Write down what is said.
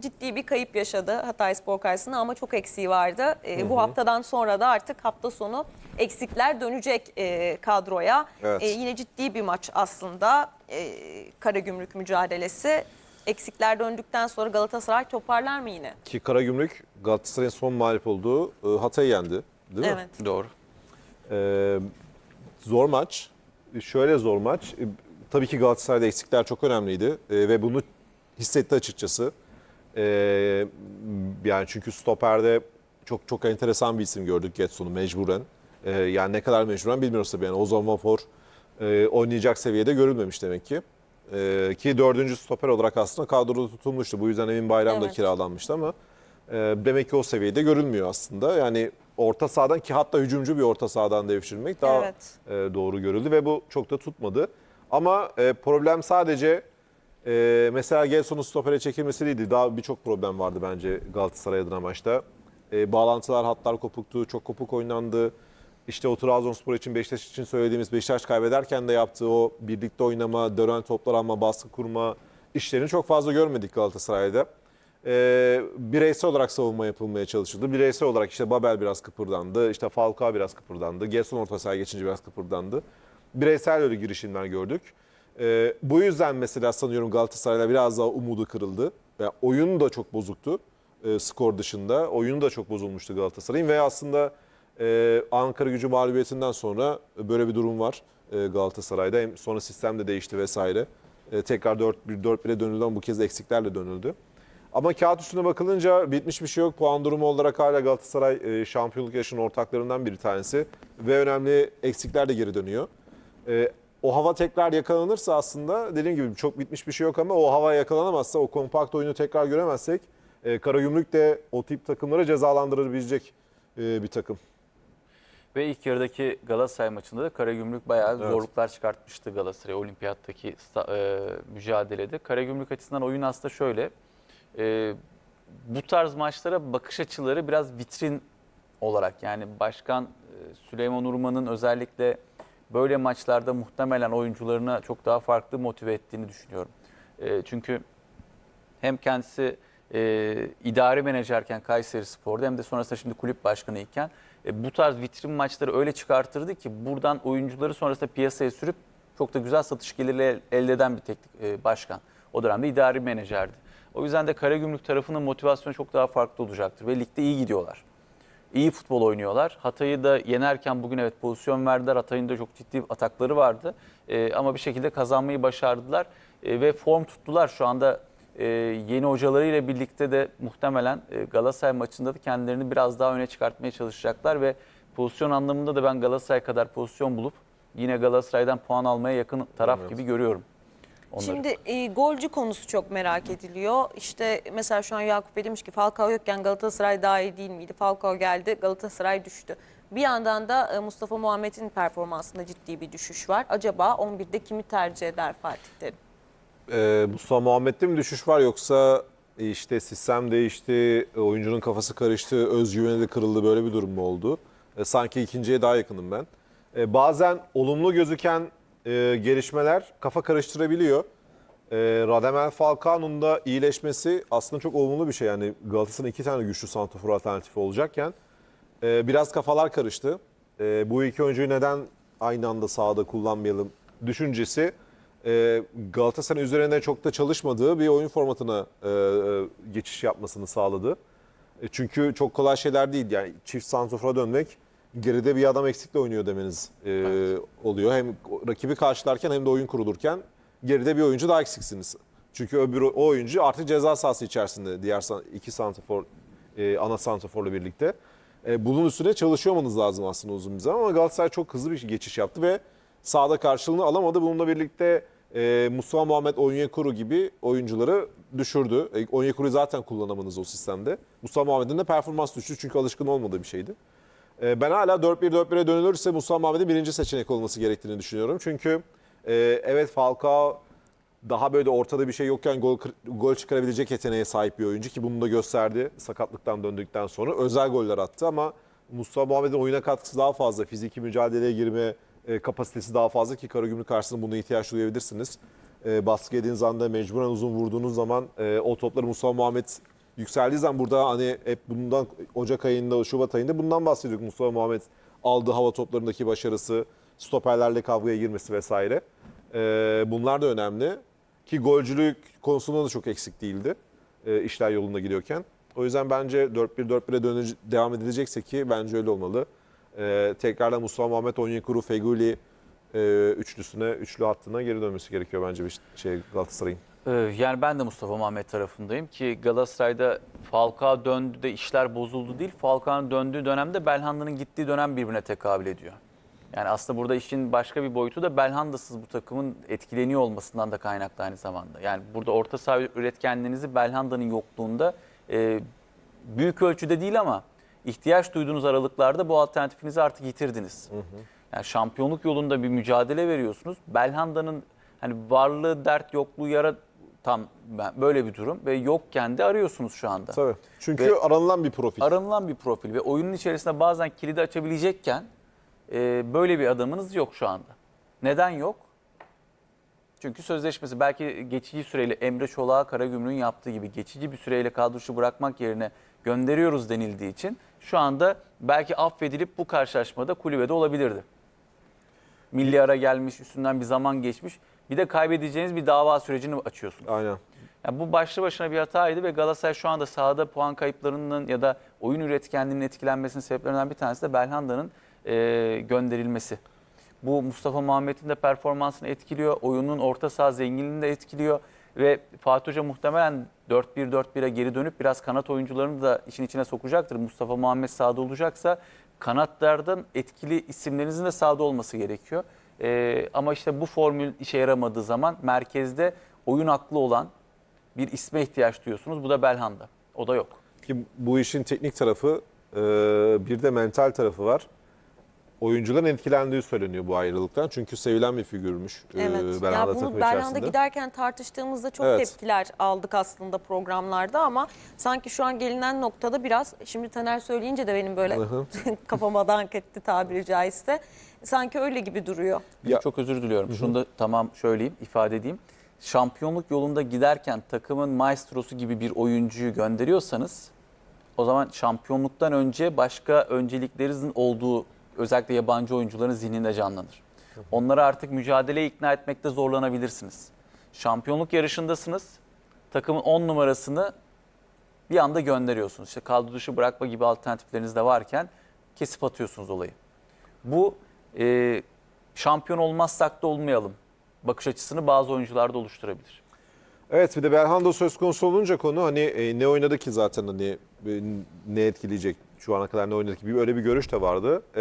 ciddi bir kayıp yaşadı Hatay Spor karşısında ama çok eksiği vardı. E, bu haftadan sonra da artık hafta sonu eksikler dönecek e, kadroya. Evet. E, yine ciddi bir maç aslında e, Karagümrük mücadelesi. Eksikler döndükten sonra Galatasaray toparlar mı yine? Ki Karagümrük Galatasaray'ın son mağlup olduğu e, Hatay'ı yendi. Değil mi? Evet. Doğru. Ee, zor maç. Şöyle zor maç. Ee, Tabii ki Galatasaray'da eksikler çok önemliydi Ee, ve bunu hissetti açıkçası. Ee, yani çünkü stoperde çok çok enteresan bir isim gördük Getson'u mecburen. Ee, yani ne kadar mecburen bilmiyoruz tabii. Yani Ozan Vafor e, oynayacak seviyede görülmemiş demek ki. Ee, ki dördüncü stoper olarak aslında kadroda tutulmuştu. Bu yüzden Emin Bayram da Evet. kiralanmıştı ama e, demek ki o seviyede görülmüyor aslında. Yani orta sahadan ki hatta hücumcu bir orta sahadan devşirmek daha Evet. e, doğru görüldü ve bu çok da tutmadı. Ama e, problem sadece e, mesela Gelson'un stopere çekilmesi değildi. Daha birçok problem vardı bence Galatasaray adına maçta. E, bağlantılar, hatlar kopuktu, çok kopuk oynandı. İşte o Trabzonspor için, Beşiktaş için söylediğimiz Beşiktaş kaybederken de yaptığı o birlikte oynama, dönen toplar alma, baskı kurma işlerini çok fazla görmedik Galatasaray'da. E, bireysel olarak savunma yapılmaya çalışıldı. Bireysel olarak işte Babel biraz kıpırdandı, işte Falcao biraz kıpırdandı, Gelson orta sahaya geçince biraz kıpırdandı. Bireysel öyle girişimler gördük. E, bu yüzden mesela sanıyorum Galatasaray'da biraz daha umudu kırıldı. Ve oyun da çok bozuktu e, skor dışında. Oyunu da çok bozulmuştu Galatasaray'ın ve aslında e, Ankara gücü mağlubiyetinden sonra böyle bir durum var e, Galatasaray'da. Hem sonra sistem de değişti vesaire. E, tekrar 4-1-4-1'e dönüldü ama bu kez eksiklerle dönüldü. Ama kağıt üstüne bakılınca bitmiş bir şey yok. Puan durumu olarak hala Galatasaray e, şampiyonluk yaşının ortaklarından bir tanesi. Ve önemli eksikler de geri dönüyor. O hava tekrar yakalanırsa aslında dediğim gibi çok bitmiş bir şey yok ama o hava yakalanamazsa, o kompakt oyunu tekrar göremezsek e, Karagümrük de o tip takımları cezalandırabilecek e, bir takım. Ve ilk yarıdaki Galatasaray maçında da Karagümrük bayağı Evet. zorluklar çıkartmıştı Galatasaray olimpiyattaki e, mücadelede. Karagümrük açısından oyun aslında şöyle. e, bu tarz maçlara bakış açıları biraz vitrin olarak yani Başkan e, Süleyman Urman'ın özellikle böyle maçlarda muhtemelen oyuncularına çok daha farklı motive ettiğini düşünüyorum. E, çünkü hem kendisi e, idari menajerken Kayseri Spor'da hem de sonrasında şimdi kulüp başkanı iken e, bu tarz vitrin maçları öyle çıkartırdı ki buradan oyuncuları sonrasında piyasaya sürüp çok da güzel satış gelirleri elde eden bir teknik e, başkan. O dönemde idari menajerdi. O yüzden de Karagümrük tarafının motivasyonu çok daha farklı olacaktır ve ligde iyi gidiyorlar. İyi futbol oynuyorlar. Hatay'ı da yenerken bugün evet pozisyon verdiler. Hatay'ın da çok ciddi atakları vardı. Ee, ama bir şekilde kazanmayı başardılar. Ee, ve form tuttular. Şu anda e, yeni hocalarıyla birlikte de muhtemelen e, Galatasaray maçında da kendilerini biraz daha öne çıkartmaya çalışacaklar. Ve pozisyon anlamında da ben Galatasaray kadar pozisyon bulup yine Galatasaray'dan puan almaya yakın taraf Evet. gibi görüyorum. Onları. Şimdi e, golcü konusu çok merak ediliyor. İşte mesela şu an Yakup Bey demiş ki Falcao yokken Galatasaray daha iyi değil miydi? Falcao geldi Galatasaray düştü. Bir yandan da e, Mustafa Muhammed'in performansında ciddi bir düşüş var. Acaba 11'de kimi tercih eder Fatih Terim? E, Mustafa Muhammed'de mi düşüş var yoksa e, işte sistem değişti, e, oyuncunun kafası karıştı, özgüveni de kırıldı böyle bir durum mu oldu? E, sanki ikinciye daha yakınım ben. E, bazen olumlu gözüken e, gelişmeler kafa karıştırabiliyor. E, Radamel Falcao'nun da iyileşmesi aslında çok olumlu bir şey. Yani Galatasaray'ın iki tane güçlü santrafor alternatifi olacakken e, biraz kafalar karıştı. E, bu iki oyuncuyu neden aynı anda sahada kullanmayalım düşüncesi e, Galatasaray'ın üzerinde çok da çalışmadığı bir oyun formatına e, e, geçiş yapmasını sağladı. E, çünkü çok kolay şeyler değil. Yani çift santrafora dönmek geride bir adam eksikle oynuyor demeniz e, oluyor. Hem rakibi karşılarken hem de oyun kurulurken geride bir oyuncu daha eksiksiniz. Çünkü öbür o oyuncu artık ceza sahası içerisinde diğer iki santrafor e, ana santraforla birlikte. E, bunun üstüne çalışıyor olmanız lazım aslında uzun bir zaman ama Galatasaray çok hızlı bir geçiş yaptı ve sahada karşılığını alamadı. Bununla birlikte e, Mustafa Muhammed Onyekuru gibi oyuncuları düşürdü. E, Onyekuru'yu zaten kullanamadınız o sistemde. Mustafa Muhammed'in de performans düştü çünkü alışkın olmadığı bir şeydi. E, ben hala 4-1-4-1'e dönülürse Mustafa Muhammed'in birinci seçenek olması gerektiğini düşünüyorum. Çünkü e, evet Falcao daha böyle ortada bir şey yokken gol, gol çıkarabilecek yeteneğe sahip bir oyuncu ki bunu da gösterdi sakatlıktan döndükten sonra. Özel goller attı ama Mustafa Muhammed'in oyuna katkısı daha fazla. Fiziki mücadeleye girme e, kapasitesi daha fazla ki Karagümrük karşısında buna ihtiyaç duyabilirsiniz. e, baskı yediğiniz anda mecburen uzun vurduğunuz zaman e, o topları Mustafa Muhammed yükseldiği zaman burada hani hep bundan Ocak ayında, Şubat ayında bundan bahsediyorduk. Mustafa Muhammed aldığı hava toplarındaki başarısı, stoperlerle kavgaya girmesi vesaire. E, bunlar da önemli. Ki golcülük konusunda da çok eksik değildi e, işler yolunda gidiyorken. O yüzden bence 4-1-4-1'e dönece- devam edilecekse ki bence öyle olmalı. E, tekrardan Mustafa Muhammed, Onyekuru, Feguli e, üçlüsüne, üçlü hattına geri dönmesi gerekiyor bence bir şey Galatasaray'ın. Yani ben de Mustafa Muhammed tarafındayım ki Galatasaray'da Falcao döndü de işler bozuldu değil. Falcao'nun döndüğü dönemde Belhanda'nın gittiği dönem birbirine tekabül ediyor. Yani aslında burada işin başka bir boyutu da Belhanda'sız bu takımın etkileniyor olmasından da kaynaklı aynı zamanda. Yani burada orta saha üretkenliğinizi Belhanda'nın yokluğunda e, büyük ölçüde değil ama ihtiyaç duyduğunuz aralıklarda bu alternatifinizi artık yitirdiniz. Yani şampiyonluk yolunda bir mücadele veriyorsunuz. Belhanda'nın hani varlığı dert yokluğu yara tam böyle bir durum ve yokken de arıyorsunuz şu anda. Tabii. Çünkü Ve- aranılan bir profil. Aranılan bir profil ve oyunun içerisinde bazen kilidi açabilecekken e, böyle bir adamınız yok şu anda. Neden yok? Çünkü sözleşmesi belki geçici süreyle Emre Çolak'a Karagümrük'ün yaptığı gibi geçici bir süreyle kadroşu bırakmak yerine gönderiyoruz denildiği için şu anda belki affedilip bu karşılaşmada kulübede olabilirdi. Milli ara gelmiş, üstünden bir zaman geçmiş. Bir de kaybedeceğiniz bir dava sürecini açıyorsunuz. Aynen. Yani bu başlı başına bir hataydı ve Galatasaray şu anda sahada puan kayıplarının ya da oyun üretkenliğinin etkilenmesinin sebeplerinden bir tanesi de Belhanda'nın e, gönderilmesi. Bu Mustafa Muhammed'in de performansını etkiliyor, oyunun orta saha zenginliğini de etkiliyor ve Fatih Hoca muhtemelen 4-1-4-1'e geri dönüp biraz kanat oyuncularını da işin içine sokacaktır. Mustafa Muhammed sahada olacaksa kanatlardan etkili isimlerinizin de sahada olması gerekiyor. E, ama işte bu formül işe yaramadığı zaman merkezde oyun aklı olan bir isme ihtiyaç duyuyorsunuz. Bu da Belhanda. O da yok. Ki bu işin teknik tarafı e, bir de mental tarafı var. Oyuncuların etkilendiği söyleniyor bu ayrılıktan. Çünkü sevilen bir figürmüş e, Evet. Belhanda ya takımı bunu Berlanda içerisinde. giderken tartıştığımızda çok Evet. tepkiler aldık aslında programlarda ama sanki şu an gelinen noktada biraz şimdi Taner söyleyince de benim böyle Hı hı. kafama dank etti tabiri caizse. Sanki öyle gibi duruyor. Ya- Çok özür diliyorum. Şunu da tamam söyleyeyim, ifade edeyim. Şampiyonluk yolunda giderken takımın maestrosu gibi bir oyuncuyu gönderiyorsanız o zaman şampiyonluktan önce başka önceliklerinizin olduğu özellikle yabancı oyuncuların zihninde canlanır. Onları artık mücadeleye ikna etmekte zorlanabilirsiniz. Şampiyonluk yarışındasınız. Takımın 10 numarasını bir anda gönderiyorsunuz. İşte kadro dışı bırakma gibi alternatifleriniz de varken kesip atıyorsunuz olayı. Bu e, şampiyon olmazsak da olmayalım bakış açısını bazı oyuncularda oluşturabilir. Evet bir de Belhanda söz konusu olunca konu hani e, ne oynadı ki zaten hani e, ne etkileyecek şu ana kadar ne oynadı ki bir öyle bir görüş de vardı. E,